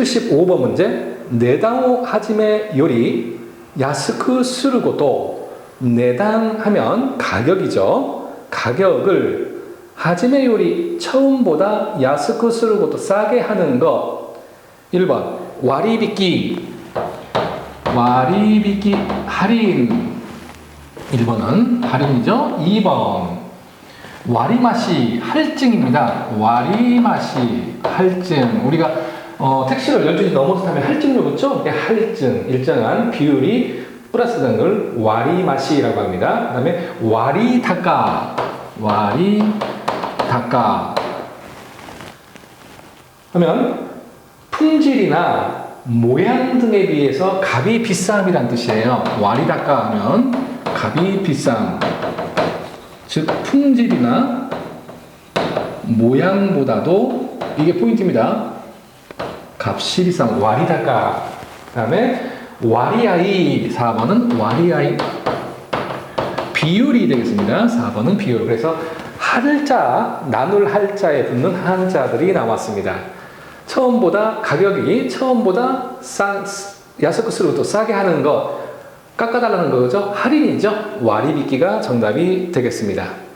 75번 문제. 내당 하지메 요리 야스크 스르고도 내당 하면 가격이죠. 가격을 하지메 요리 처음보다 야스크 스르고도 싸게 하는 것. 1번 와리비끼 와리비끼 할인 1번은 할인이죠. 2번 와리마시 할증입니다. 와리마시 할증. 우리가 어, 택시를 12시 넘어서 타면 할증료? 네, 할증. 일정한 비율이 플러스되는 걸 와리마시라고 합니다. 그 다음에 와리다가. 와리다가. 하면 품질이나 모양 등에 비해서 값이 비쌈이란 뜻이에요. 와리다가 하면 값이 비쌈. 즉 품질이나 모양보다도 이게 포인트입니다. 값이 비싼 와리다가 그다음에 와리아이 4번은 와리아이 비율이 되겠습니다. 4번은 비율. 그래서 할자 나눌 할자에 붙는 한자들이 나왔습니다. 처음보다 가격이 처음보다 싼 야스쿠스로 또 싸게 하는 거 깎아달라는 거죠. 할인이죠. 와리비끼가 정답이 되겠습니다.